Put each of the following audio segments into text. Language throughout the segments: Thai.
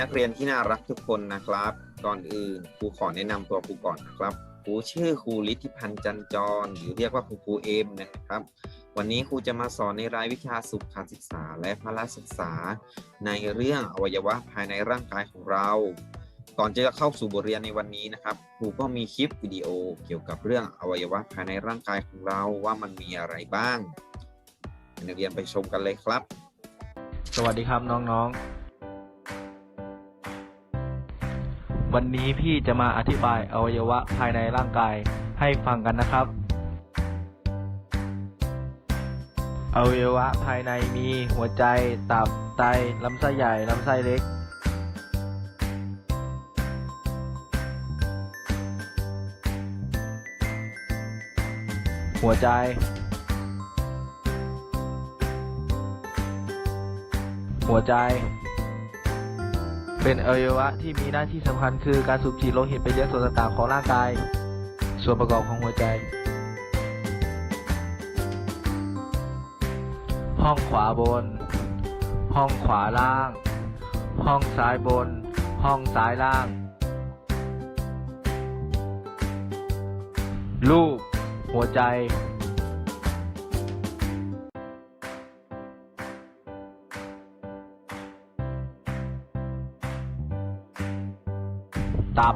นักเรียนที่น่ารักทุกคนนะครับ ก่อนอื่นครูขอแนะนำตัวครูก่อนนะครับครูชื่อครูฤทธิพันธ์จันจร หรือเรียกว่าครูครูเอ็มนะครับ วันนี้ครูจะมาสอนในรายวิชาสุขศึกษาและพละศึกษา ในเรื่องอวัยวะภายในร่างกายของเรา ก่อนจะเข้าสู่บทเรียนในวันนี้นะครับครูก็มีคลิปวิดีโอเกี่ยวกับเรื่องอวัยวะภายในร่างกายของเราว่ามันมีอะไรบ้างนักเรียนไปชมกันเลยครับ สวัสดีครับน้องๆ วันนี้พี่จะมาอธิบายอวัยวะภายในร่างกายให้ฟังกันนะครับ อวัยวะภายในมีหัวใจ ตับ ไต ลำไส้ใหญ่ ลำไส้เล็ก หัวใจ หัวใจ เป็นอวัยวะที่มีหน้าที่สำคัญคือการสูบฉีดโลหิตไปเลี้ยงส่วนต่างๆของร่างกาย ส่วนประกอบของหัวใจ ห้องขวาบน ห้องขวาล่าง ห้องซ้ายบน ห้องซ้ายล่าง รูป หัวใจ ตับ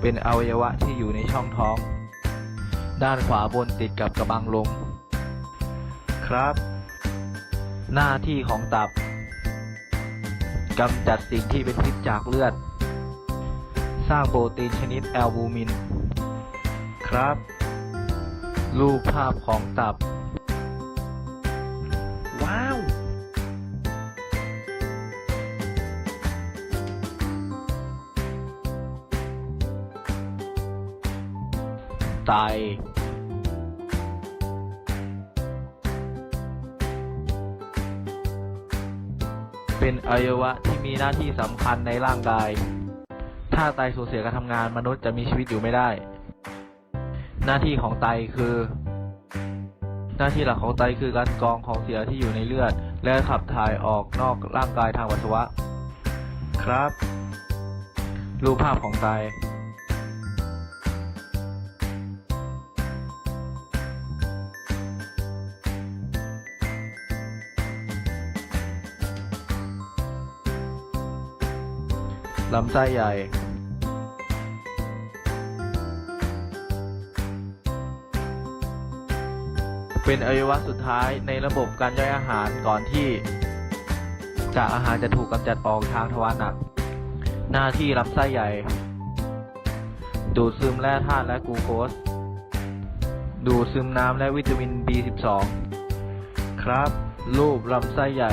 เป็นอวัยวะที่อยู่ในช่องท้อง ด้านขวาบนติดกับกระบังลม ครับ หน้าที่ของตับกำจัดสิ่งที่เป็นพิษจากเลือด สร้างโปรตีนชนิดแอลบูมิน ครับ รูปภาพของตับ ไตเป็นอวัยวะที่มีหน้าที่สำคัญในร่างกาย ถ้าไตสูญเสียการทำงานมนุษย์จะมีชีวิตอยู่ไม่ได้ หน้าที่ของไตคือ หน้าที่หลักของไตคือการกรองของเสียที่อยู่ในเลือด และขับถ่ายออกนอกร่างกายทางปัสสาวะ ครับ รูปภาพของไต ลำไส้ใหญ่ เป็นอวัยวะสุดท้ายในระบบการย่อยอาหารก่อนที่จากอาหารจะถูกกำจัดออกทางทวารหนัก หน้าที่ลำไส้ใหญ่ ดูดซึมแร่ธาตุและกลูโคส ดูดซึมน้ำและวิตามิน B12 ครับ รูปลำไส้ใหญ่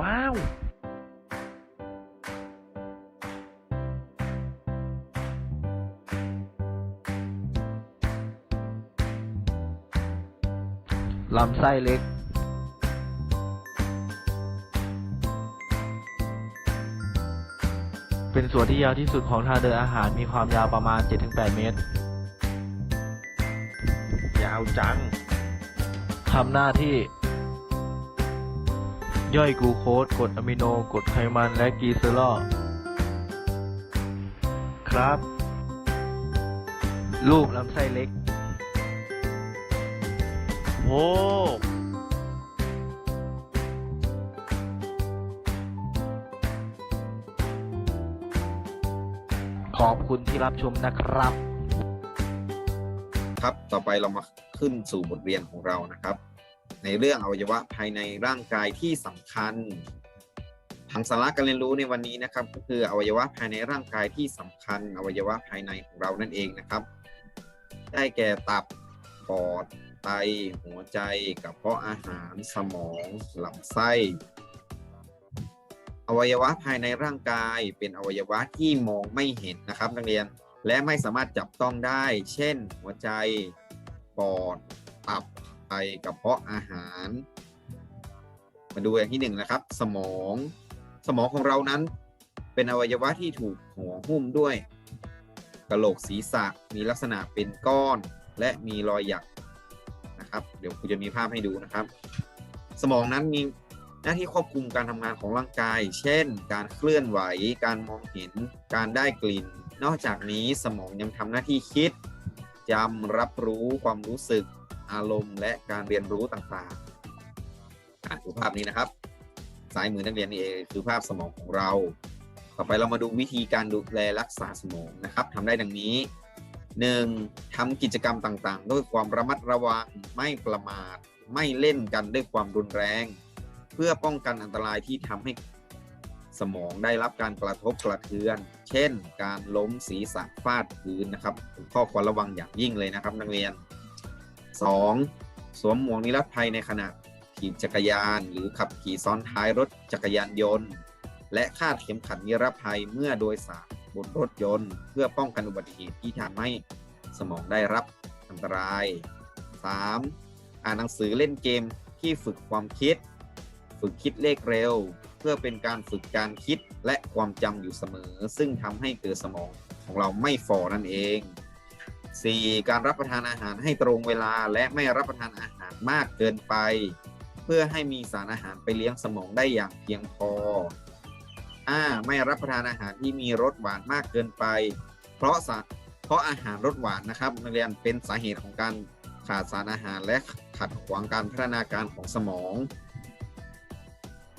ว้าว ลำไส้เล็ก เป็นส่วนที่ยาวที่สุดของทางเดินอาหารมีความยาวประมาณ 7-8 เมตร ยาวจังทำหน้าที่ ย่อยกลูโคสกรดอะมิโนกรดไขมันและกลีเซอรอลครับ รูปลำไส้เล็กโอ้ ขอบคุณที่รับชมนะครับ ครับต่อไปเรามาขึ้นสู่บทเรียนของเรานะครับ ในเรื่องอวัยวะภายในร่างกายที่สำคัญทางสาระการเรียนรู้ในวันนี้นะครับ ก็คืออวัยวะภายในร่างกายที่สำคัญ อวัยวะภายในของเรานั่นเองนะครับ ได้แก่ตับปอด ไต หัวใจกระเพาะอาหารสมองลำไส้อวัยวะภายในร่างกายเป็นอวัยวะที่มองไม่เห็นนะครับนักเรียนและไม่สามารถจับต้องได้ เช่น หัวใจปอดตับไตกระเพาะอาหาร มาดูอย่างที่หนึ่งนะครับ สมอง สมองของเรานั้น เป็นอวัยวะที่ถูกห่อหุ้มด้วยกระโหลกศีรษะมีลักษณะเป็นก้อน และมีรอยหยัก นะครับ เดี๋ยวครูจะมีภาพให้ดูนะครับ สมองนั้นมีหน้าที่ควบคุมการทำงานของร่างกาย เช่น การเคลื่อนไหว การมองเห็น การได้กลิ่น นอกจากนี้สมองยังทำหน้าที่คิดจำรับรู้ความรู้สึก อารมณ์ และการเรียนรู้ต่างๆอะดูภาพนี้นะครับซ้ายมือนักเรียนนี่เองคือภาพสมองของเรา ต่อไปเรามาดูวิธีการดูแลรักษาสมองนะครับทำได้ดังนี้ 1. ทำกิจกรรมต่างๆ ด้วยความระมัดระวังไม่ประมาท ไม่เล่นกันด้วยความรุนแรง เพื่อป้องกันอันตรายที่ทำให้สมองได้รับการกระทบกระเทือน เช่น การล้มศีรษะฟาดพื้นนะครับ ข้อควรระวังอย่างยิ่งเลยนะครับ นักเรียน 2. สวมหมวกนิรภัยในขณะขี่จักรยาน หรือขับขี่ซ้อนท้ายรถจักรยานยนต์ และคาดเข็มขัดนิรภัยเมื่อโดยสารบนรถยนต์ เพื่อป้องกันอุบัติเหตุที่ทำให้สมองได้รับอันตราย 3. อ่านหนังสือเล่นเกมที่ฝึกความคิด ฝึกคิดเลขเร็ว เพื่อเป็นการฝึกการคิดและความจำอยู่เสมอ ซึ่งทำให้เกิดสมองของเราไม่ฝ่อนั่นเอง 4. การรับประทานอาหารให้ตรงเวลาและไม่รับประทานอาหารมากเกินไป เพื่อให้มีสารอาหารไปเลี้ยงสมองได้อย่างเพียงพอ 5. ไม่รับประทานอาหารที่มีรสหวานมากเกินไป เพราะสาเพราะอาหารรสหวานนะครับนักเรียนเป็นสาเหตุของการขาดสารอาหารและขัดขวางการพัฒนาการของสมอง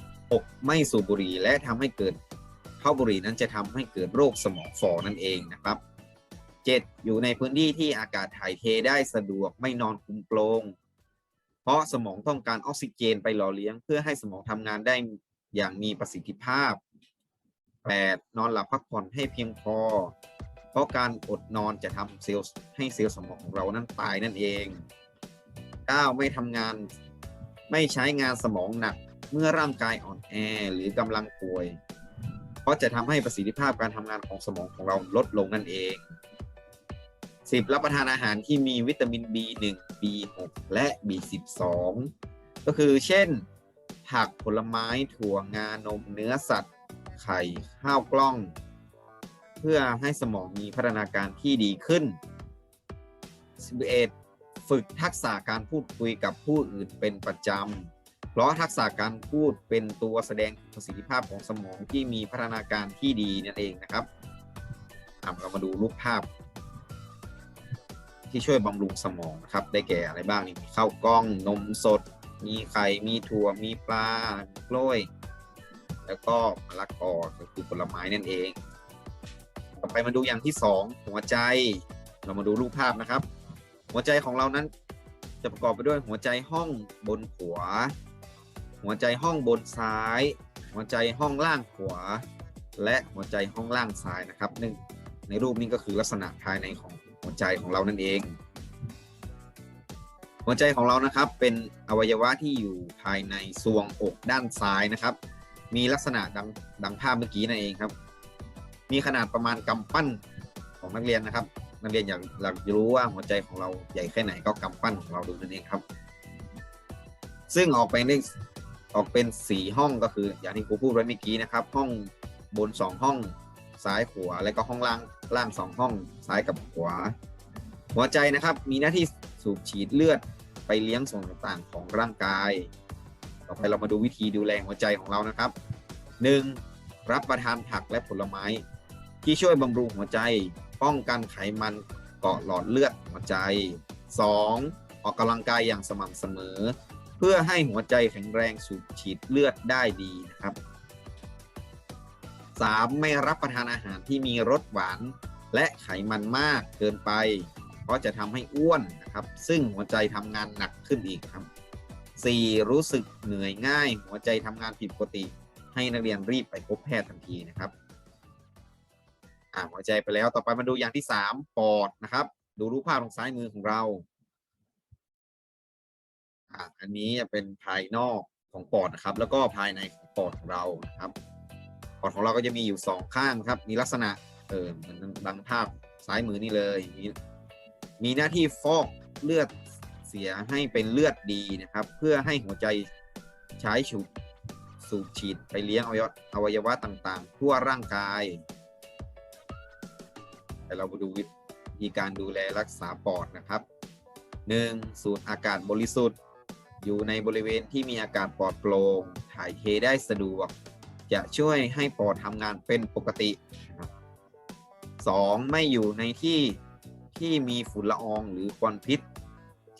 6. ไม่สูบบุหรี่และทำให้เกิดเพราบุหรี่นั้นจะทำให้เกิดโรคสมองฝ่อนั่นเองนะครับ 7. อยู่ในพื้นที่ที่อากาศถ่ายเทได้สะดวกไม่นอนคลุมโปรงเพราะสมองต้องการออกซิเจนไปหล่อเลี้ยง เพื่อให้สมองทำงานได้อย่างมีประสิทธิภาพ 8. นอนหลับพักผ่อนให้เพียงพอ เพราะการอดนอนจะทำเซลล์ให้เซลล์สมองของเรานั้นตายนั่นเอง 9. ไม่ทำงานไม่ใช้งานสมองหนักเมื่อร่างกายอ่อนแอหรือกำลังป่วย เพราะจะทำให้ประสิทธิภาพการทำงานของสมองของเราลดลงนั่นเอง 10. รับประทานอาหารที่มีวิตามิน B1 B6 และ B12 ก็คือเช่น ผักผลไม้ถั่วงานมเนื้อสัตว์ ไข่ข้าวกล้อง เพื่อให้สมองมีพัฒนาการที่ดีขึ้น 11. ฝึกทักษะการพูดคุยกับผู้อื่นเป็นประจำ เพราะทักษะการพูดเป็นตัวแสดงประสิทธิภาพของสมองที่มีพัฒนาการที่ดีนั่นเองนะครับเรามาดูรูปภาพ ที่ช่วยบำรุงสมองนะครับ ได้แก่อะไรบ้างนี่ข้าวกล้อง นมสด มีไข่ มีถั่ว มีปลากล้วย แล้วก็มะละกอก็คือผลไม้นั่นเอง ต่อไปมาดูอย่างที่สองหัวใจ เรามาดูรูปภาพนะครับ หัวใจของเรานั้นจะประกอบไปด้วยหัวใจห้องบนขวา หัวใจห้องบนซ้าย หัวใจห้องล่างขวา และหัวใจห้องล่างซ้ายนะครับหนึ่งในรูปนี้ก็คือลักษณะภายในของหัวใจของเรานั่นเอง หัวใจของเรานะครับเป็นอวัยวะที่อยู่ภายในซวงอกด้านซ้ายนะครับ มีลักษณะดังดังภาพเมื่อกี้นั่นเองครับ มีขนาดประมาณกำปั้นของนักเรียนนะครับ นักเรียนอยากอยากรู้ว่าหัวใจของเราใหญ่แค่ไหนก็กำปั้นของเราดูนั่นเองครับ ซึ่งออกไปในออกเป็นสี่ห้องก็คือ อย่างที่ครูพูดไว้เมื่อกี้นะครับ ห้องบนสองห้องซ้ายขวาและก็ห้องล่างล่างสองห้องซ้ายกับขวา หัวใจนะครับมีหน้าที่สูบฉีดเลือดไปเลี้ยงส่วนต่างๆของร่างกาย ต่อไปเรามาดูวิธีดูแลหัวใจของเรานะครับ 1. รับประทานผักและผลไม้ ที่ช่วยบำรุงหัวใจ ป้องกันไขมันเกาะหลอดเลือดหัวใจ 2. ออกกำลังกายอย่างสม่ำเสมอ เพื่อให้หัวใจแข็งแรงสูบฉีดเลือดได้ดีนะครับ 3. ไม่รับประทานอาหารที่มีรสหวาน และไขมันมากเกินไป เพราะจะทำให้อ้วนนะครับ ซึ่งหัวใจทำงานหนักขึ้นอีกครับ 4. รู้สึกเหนื่อยง่าย หัวใจทำงานผิดปกติ ให้นักเรียนรีบไปพบแพทย์ทันทีนะครับอ่าหัวใจไปแล้วต่อไปมาดูอย่างที่ 3 ปอดนะครับ ดูรูปภาพทางซ้ายมือของเราอ่าอันนี้จะเป็นภายนอกของปอดนะครับ แล้วก็ภายในของปอดของเรานะครับปอดของเราก็จะมีอยู่สองข้างครับ มีลักษณะเออเหมือนดังภาพซ้ายมือนี่เลยมีหน้าที่ฟอกเลือด เสียให้เป็นเลือดดีนะครับ เพื่อให้หัวใจใช้สูบสูบฉีดไปเลี้ยงอวัยวะต่างๆ ทั่วร่างกาย แต่เรามาดูวิธีการดูแลรักษาปอดนะครับ 1. สูดอากาศบริสุทธิ์ อยู่ในบริเวณที่มีอากาศปลอดโปร่งถ่ายเทได้สะดวก จะช่วยให้ปอดทำงานเป็นปกติ 2. ไม่อยู่ในที่ที่มีฝุ่นละอองหรือควันพิษ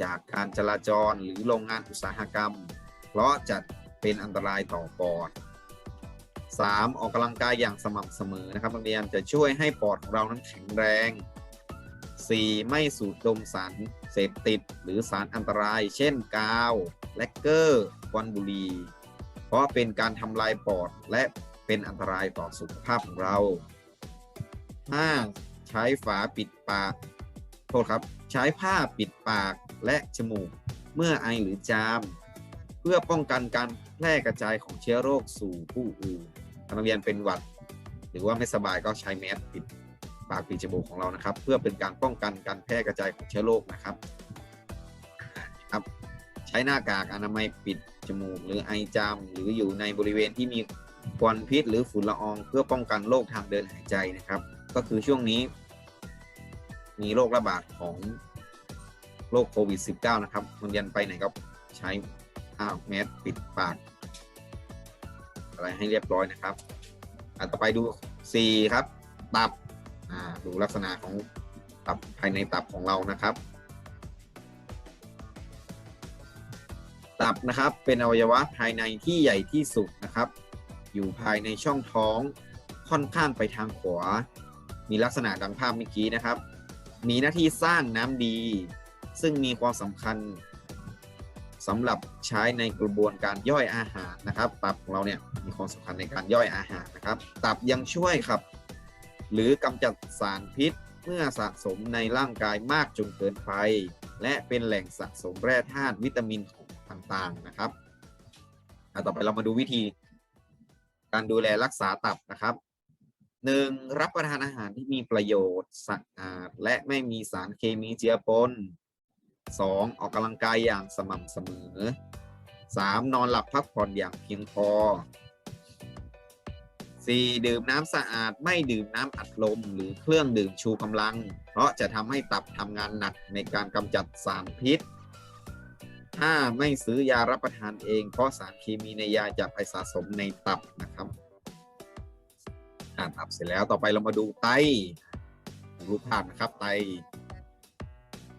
จากการจราจรหรือโรงงานอุตสาหกรรม เพราะจะเป็นอันตรายต่อปอด 3. ออกกำลังกายอย่างสม่ำเสมอนะครับนักเรียนจะช่วยให้ปอดของเรานั้นแข็งแรง 4. ไม่สูดดมสารเสพติดหรือสารอันตราย เช่นกาวแลกเกอร์ควันบุหรี่เพราะเป็นการทำลายปอดและเป็นอันตรายต่อสุขภาพของเรา 5. ใช้ฝาปิดปาก โทษครับ ใช้ผ้าปิดปากและจมูก เมื่อไอหรือจาม เพื่อป้องกันการแพร่กระจายของเชื้อโรคสู่ผู้อื่นนักเรียนเป็นหวัด หรือว่าไม่สบายก็ใช้แมสปิดปากปิดจมูกของเรานะครับ เพื่อเป็นการป้องกันการแพร่กระจายของเชื้อโรคนะครับครับใช้หน้ากากอนามัยปิดจมูก หรือไอจามหรืออยู่ในบริเวณที่มีควันพิษหรือฝุ่นละออง เพื่อป้องกันโรคทางเดินหายใจนะครับ ก็คือช่วงนี้ มีโรคระบาดของโรคโควิด -19 นะครับโรงเรียนไปไหนก็ใช้อ้าวแมสปิดปาก อะไรให้เรียบร้อยนะครับอะต่อไปดู C ครับ ตับดูลักษณะของตับภายในตับของเรานะครับ ตับนะครับเป็นอวัยวะภายในที่ใหญ่ที่สุดนะครับ อยู่ภายในช่องท้องค่อนข้างไปทางขวา มีลักษณะดังภาพเมื่อกี้นะครับ มีหน้าที่สร้างน้ำดี ซึ่งมีความสำคัญสำหรับใช้ในกระบวนการย่อยอาหารนะครับ ตับของเราเนี่ยมีความสำคัญในการย่อยอาหารนะครับ ตับยังช่วยครับ หรือกำจัดสารพิษเมื่อสะสมในร่างกายมากจนเกินไป และเป็นแหล่งสะสมแร่ธาตุวิตามินของต่างๆนะครับอะต่อไปเรามาดูวิธี การดูแลรักษาตับนะครับ หนึ่งรับประทานอาหารที่มีประโยชน์สะอาดและไม่มีสารเคมีเจือปนสองออกกำลังกายอย่างสม่ำเสมอสามนอนหลับพักผ่อนอย่างเพียงพอสี่ดื่มน้ำสะอาดไม่ดื่มน้ำอัดลมหรือเครื่องดื่มชูกำลัง เพราะจะทำให้ตับทำงานหนักในการกำจัดสารพิษห้าไม่ซื้อยารับประทานเอง เพราะสารเคมีในยาจะไปสะสมในตับนะครับ อ่านตับเสร็จแล้วต่อไปเรามาดูไตรูปภาพนะครับ ไต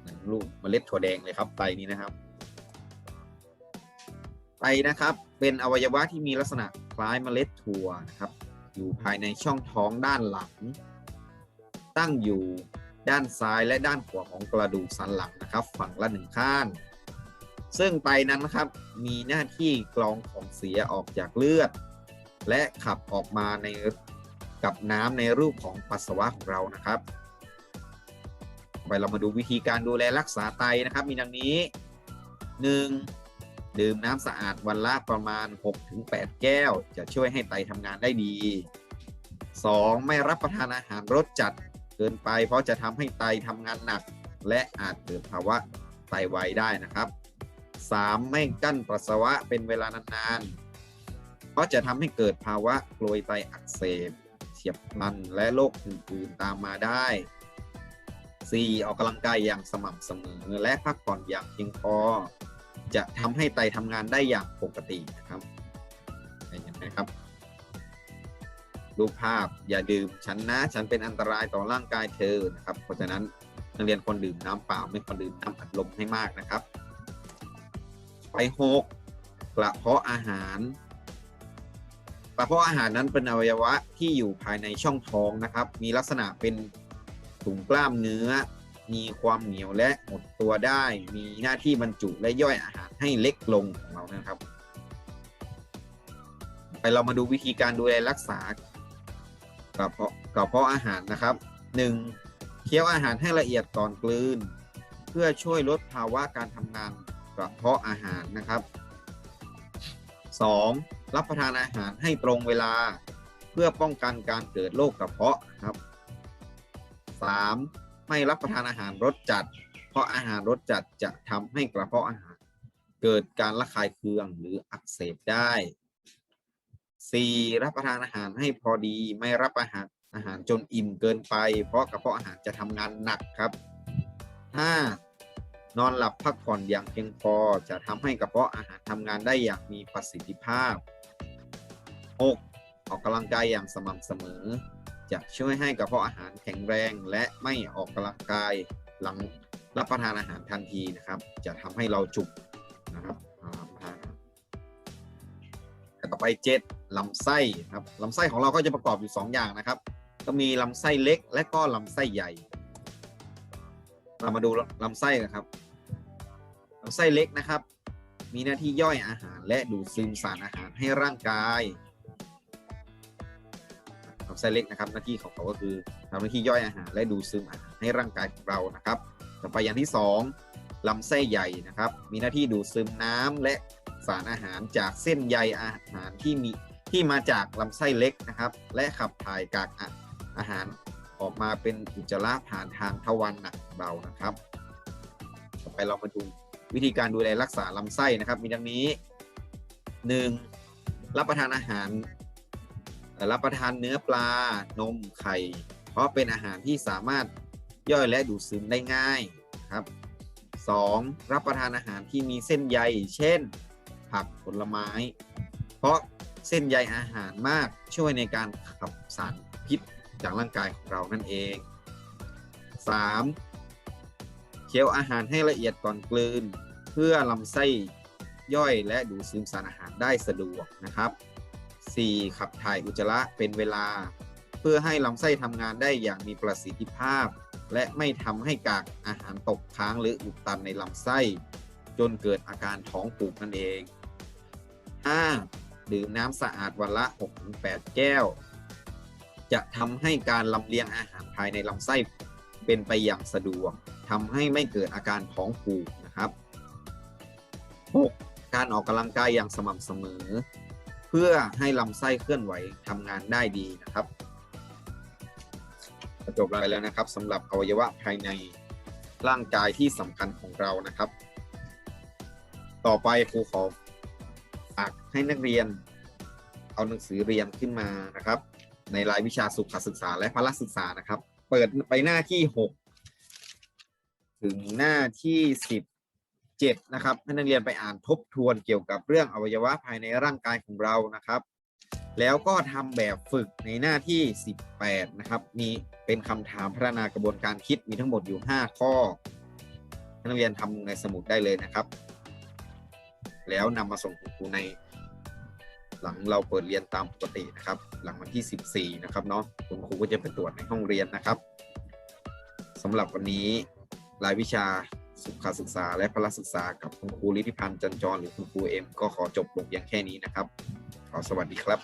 หมือนรูปเมล็ดถั่วแดงเลยครับ ไตนี้นะครับ ไตนะครับ เป็นอวัยวะที่มีลักษณะคล้ายเมล็ดถั่วนะครับ อยู่ภายในช่องท้องด้านหลัง ตั้งอยู่ด้านซ้ายและด้านขวาของกระดูกสันหลังนะครับ ฝั่งละหนึ่งข้าง ซึ่งไตนั้นนะครับมีหน้าที่กรองของเสียออกจากเลือด และขับออกมาใน กับน้ำในรูปของปัสสาวะของเรานะครับไปเรามาดูวิธีการดูแลรักษาไตนะครับมีดังนี้ 1. ดื่มน้ำสะอาดวันละประมาณ 6-8 แก้ว จะช่วยให้ไตทำงานได้ดี 2. ไม่รับประทานอาหารรสจัดเกินไป เพราะจะทำให้ไตทำงานหนัก และอาจเกิดภาวะไตวายได้นะครับ 3. ไม่กั้นปัสสาวะเป็นเวลานานๆ เพราะจะทำให้เกิดภาวะกลวยไตอักเสบ ฉียบพลันและโรคอื่นๆตามมาได้ 4. ออกกำลังกายอย่างสม่ำเสมอ และพักผ่อนอย่างเพียงพอ จะทำให้ไตทำงานได้อย่างปกตินะครับเห็นไหมครับรูปภาพอย่าดื่มฉันนะ ฉันเป็นอันตรายต่อร่างกายเธอนะครับ เพราะฉะนั้นนักเรียนควรดื่มน้ำเปล่าไม่ควรดื่มน้ำอัดลมให้มากนะครับ ไปหกกระเพาะอาหาร เพาะอาหารนั้นเป็นอวัยวะที่อยู่ภายในช่องท้องนะครับ มีลักษณะเป็นถุงกล้ามเนื้อ มีความเหนียวและหดตัวได้ มีหน้าที่บรรจุและย่อยอาหารให้เล็กลงของเรานะครับ ไปเรามาดูวิธีการดูแลรักษากระเพาะกระเพาะอาหารนะครับ 1. เคี้ยวอาหารให้ละเอียดก่อนกลืน เพื่อช่วยลดภาวะการทำงานกระเพาะอาหารนะครับ 2. รับประทานอาหารให้ตรงเวลา เพื่อป้องกันการเกิดโรคกระเพาะครับ 3. ไม่รับประทานอาหารรสจัด เพราะอาหารรสจัดจะทำให้กระเพาะอาหาร เกิดการระคายเคืองหรืออักเสบได้ 4. รับประทานอาหารให้พอดีไม่รับอาหารอาหารจนอิ่มเกินไป เพราะกระเพาะอาหารจะทำงานหนักครับ 5. นอนหลับพักผ่อนอย่างเพียงพอจะทำให้กระเพาะอาหารทำงานได้อย่างมีประสิทธิภาพ 6. ออกกำลังกายอย่างสม่ำเสมอ จะช่วยให้กระเพาะอาหารแข็งแรงและไม่ออกกำลังกายหลังรับประทานอาหารทันทีนะครับ จะทำให้เราจุกนะครับต่อไปเจ็ดลำไส้ครับลำไส้ของเราก็จะประกอบอยู่สองอย่างนะครับ ก็มีลำไส้เล็กและก็ลำไส้ใหญ่ เรามาดูลำไส้กันครับลำไส้เล็กนะครับ มีหน้าที่ย่อยอาหารและดูดซึมสารอาหารให้ร่างกาย ลำไส้เล็กนะครับหน้าที่ของเขาก็คือทำหน้าที่ย่อยอาหารและดูดซึมอาหารให้ร่างกายของเรานะครับ ต่อไปอย่างที่สองลำไส้ใหญ่นะครับ มีหน้าที่ดูดซึมน้ำและสารอาหารจากเส้นใยอาหารที่มีที่มาจากลำไส้เล็กนะครับ และขับถ่ายกากอาอาหารออกมาเป็นอุจจาระผ่านทางทวารหนักเรานะครับ ต่อไปเรามาดูวิธีการดูแลรักษาลำไส้นะครับ มีดังนี้ 1. รับประทานอาหาร รับประทานเนื้อปลานมไข่ เพราะเป็นอาหารที่สามารถย่อยและดูดซึมได้ง่ายครับ 2. รับประทานอาหารที่มีเส้นใย เช่น ผักผลไม้ เพราะเส้นใยอาหารมากช่วยในการขับสารพิษจากร่างกายของเรานั่นเอง 3. เคี้ยวอาหารให้ละเอียดก่อนกลืน เพื่อลำไส้ย่อยและดูดซึมสารอาหารได้สะดวกนะครับ 4. ขับถ่ายอุจจาระเป็นเวลา เพื่อให้ลำไส้ทำงานได้อย่างมีประสิทธิภาพ และไม่ทำให้กากอาหารตกค้างหรืออุดตันในลำไส้ จนเกิดอาการท้องผูกนั่นเอง 5. ดื่มน้ำสะอาดวันละ 6-8 แก้ว จะทำให้การลำเลียงอาหารภายในลำไส้เป็นไปอย่างสะดวกทำให้ไม่เกิดอาการท้องผูกนะครับ 6. การออกกำลังกายอย่างสม่ำเสมอ พื่อให้ลำไส้เคลื่อนไหวทำงานได้ดีนะครับจบไปแล้วนะครับสำหรับอวัยวะภายในร่างกายที่สำคัญของเรานะครับ ต่อไปครูขอฝากให้นักเรียน เอาหนังสือเรียนขึ้นมานะครับ ในรายวิชาสุขศึกษาและพละศึกษานะครับ เปิดไปหน้าที่ 6 ถึงหน้าที่ 7นะครับให้นักเรียนไปอ่านทบทวนเกี่ยวกับเรื่องอวัยวะภายในร่างกายของเรานะครับ แล้วก็ทำแบบฝึกในหน้าที่ 18นะครับมีเป็นคำถามพัฒนากระบวนการคิดมีทั้งหมดอยู่ 5 ข้อให้นักเรียนทำในสมุดได้เลยนะครับ แล้วนำมาส่งคุณครูในหลังเราเปิดเรียนตามปกตินะครับ หลังวันที่ 14 นะครับเนาะคุณครูก็จะไปตรวจในห้องเรียนนะครับสำหรับวันนี้รายวิชา สุขศึกษาและพละศึกษากับคุณครูลิธิพันธ์จันจรหรือคุณครูเอ็มก็ขอจบลงเพียงแค่นี้นะครับ ขอสวัสดีครับ